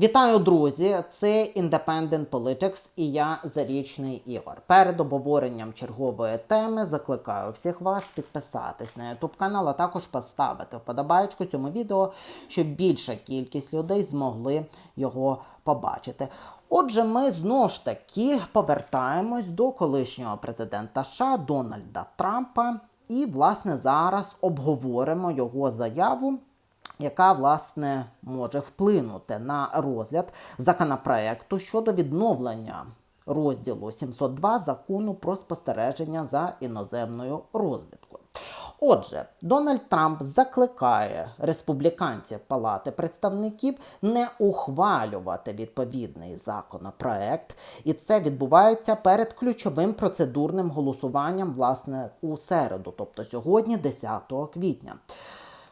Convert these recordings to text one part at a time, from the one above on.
Вітаю, друзі! Це Independent Politics і я Зарічний Ігор. Перед обговоренням чергової теми закликаю всіх вас підписатись на YouTube канал, а також поставити вподобайку цьому відео, щоб більша кількість людей змогли його побачити. Отже, ми знову ж таки повертаємось до колишнього президента США Дональда Трампа, і власне зараз обговоримо його заяву яка власне може вплинути на розгляд законопроекту щодо відновлення розділу 702 закону про спостереження за іноземною розвідкою. Отже, Дональд Трамп закликає республіканців Палати представників не ухвалювати відповідний законопроект, і це відбувається перед ключовим процедурним голосуванням власне у середу, тобто сьогодні, 10 квітня.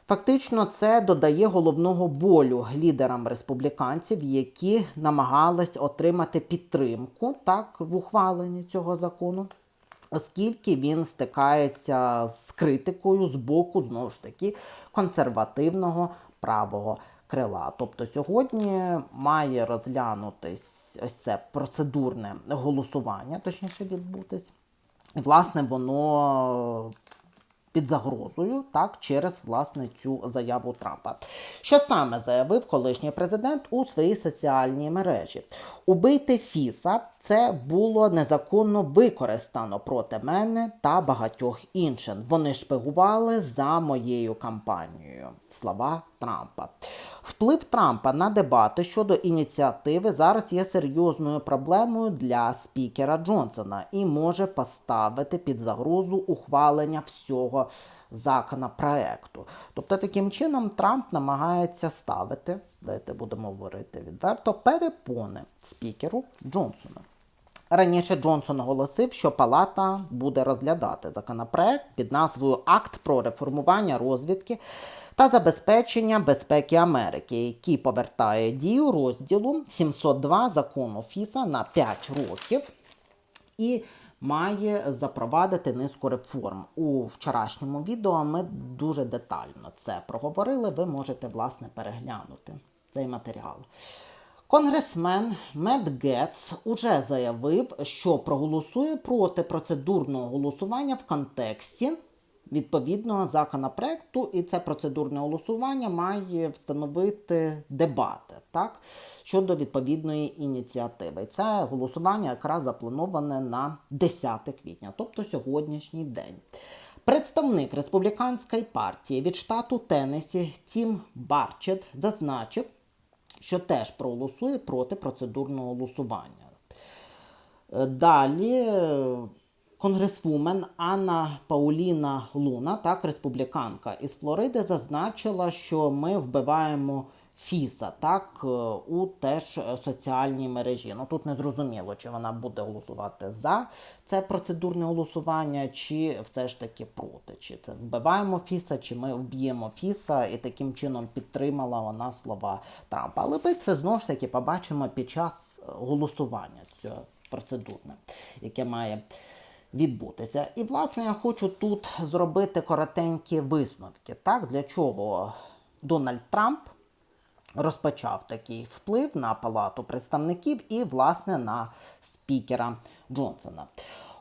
Фактично, це додає головного болю лідерам республіканців, які намагались отримати підтримку так в ухваленні цього закону, оскільки він стикається з критикою з боку знову ж таки консервативного правого крила. Тобто сьогодні має розглянутись ось це процедурне голосування, точніше відбутись. І, власне, воно під загрозою так через власне цю заяву Трампа. Що саме заявив колишній президент у своїй соціальній мережі? Убити Фіса це було незаконно використано проти мене та багатьох інших. Вони шпигували за моєю кампанією. Слова Трампа. Вплив Трампа на дебати щодо ініціативи зараз є серйозною проблемою для спікера Джонсона і може поставити під загрозу ухвалення всього законопроекту. Тобто, таким чином Трамп намагається ставити, давайте будемо говорити відверто, перепони спікеру Джонсона. Раніше Джонсон оголосив, що Палата буде розглядати законопроект під назвою Акт про реформування розвідки та забезпечення безпеки Америки, який повертає дію розділу 702 закону ФІСа на 5 років і має запровадити низку реформ. У вчорашньому відео ми дуже детально це проговорили. Ви можете власне переглянути цей матеріал. Конгресмен Мед Гетц уже заявив, що проголосує проти процедурного голосування в контексті відповідного законопроекту, і це процедурне голосування має встановити дебати так, щодо відповідної ініціативи. Це голосування якраз заплановане на 10 квітня, тобто сьогоднішній день. Представник республіканської партії від штату Теннесі Тім Барчет зазначив, що теж проголосує проти процедурного голосування. Далі конгресвумен Анна Пауліна Луна, так, республіканка із Флориди, зазначила, що ми вбиваємо Фіса так, е, у теж соціальній мережі. Ну тут не зрозуміло, чи вона буде голосувати за це процедурне голосування, чи все ж таки проти. Чи це вбиваємо Фіса, чи ми вб'ємо Фіса, і таким чином підтримала вона слова Трампа. Але ми це знову ж таки побачимо під час голосування цього процедурне, яке має відбутися. І, власне, я хочу тут зробити коротенькі висновки. Так, Для чого Дональд Трамп розпочав такий вплив на Палату представників і, власне, на спікера Джонсона.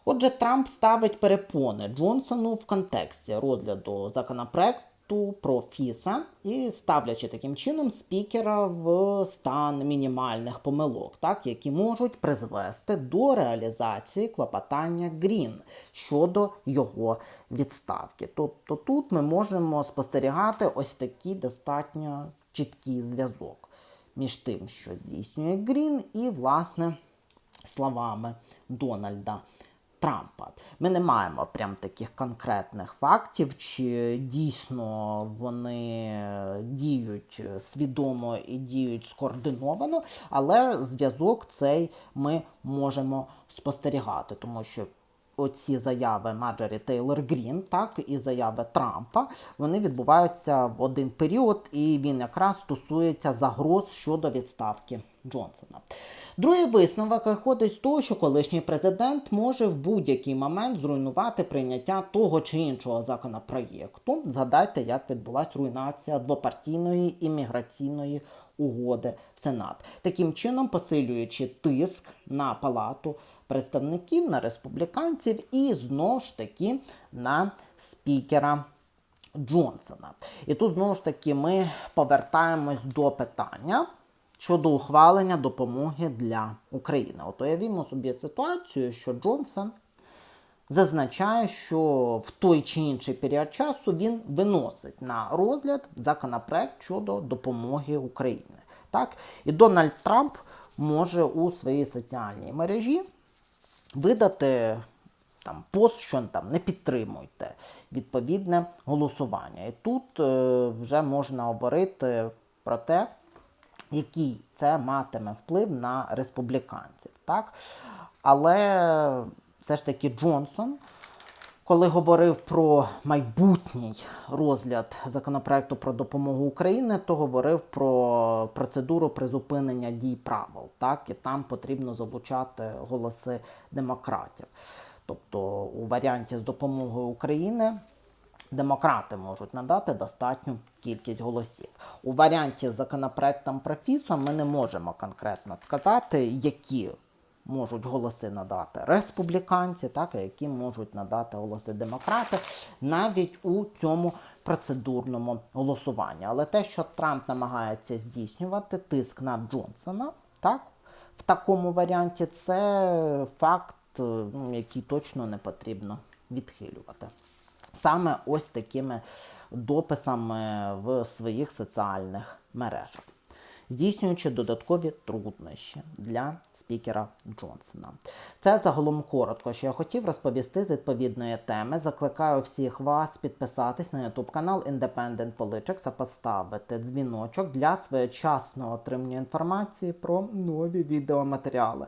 Отже, Трамп ставить перепони Джонсону в контексті розгляду законопроекту про Фіса і ставлячи таким чином спікера в стан мінімальних помилок, так, які можуть призвести до реалізації клопотання Грін щодо його відставки. Тобто тут ми можемо спостерігати ось такий достатньо чіткий зв'язок між тим, що здійснює Грін, і, власне, словами Дональда. Трампа. Ми не маємо прям таких конкретних фактів, чи дійсно вони діють свідомо і діють скоординовано, але зв'язок цей ми можемо спостерігати, тому що оці заяви Маджорі Тейлор Грін, так і заяви Трампа, вони відбуваються в один період, і він якраз стосується загроз щодо відставки Джонсона. Другий висновок виходить з того, що колишній президент може в будь-який момент зруйнувати прийняття того чи іншого законопроєкту. Згадайте, як відбулася руйнація двопартійної імміграційної угоди в Сенат, таким чином посилюючи тиск на палату представників, на республіканців і знову ж таки на спікера. Джонсона. І тут знову ж таки ми повертаємось до питання щодо ухвалення допомоги для України. От уявімо собі ситуацію, що Джонсон зазначає, що в той чи інший період часу він виносить на розгляд законопроект щодо допомоги Україні. Так? І Дональд Трамп може у своїй соціальній мережі видати там пост, що там не підтримуйте відповідне голосування. І тут е, вже можна говорити про те, який це матиме вплив на республіканців. Так? Але все ж таки Джонсон, коли говорив про майбутній розгляд законопроекту про допомогу Україні, то говорив про процедуру призупинення дій правил. Так? І там потрібно залучати голоси демократів. Тобто у варіанті з допомогою України демократи можуть надати достатню кількість голосів. У варіанті з законопроектом про ФІСО ми не можемо конкретно сказати, які можуть голоси надати республіканці, так, а які можуть надати голоси демократи навіть у цьому процедурному голосуванні. Але те, що Трамп намагається здійснювати тиск на Джонсона, так, в такому варіанті, це факт, який точно не потрібно відхилювати. Саме ось такими дописами в своїх соціальних мережах, здійснюючи додаткові труднощі для спікера Джонсона. Це загалом коротко, що я хотів розповісти з відповідної теми. Закликаю всіх вас підписатись на YouTube канал Independent Politics, а поставити дзвіночок для своєчасного отримання інформації про нові відеоматеріали.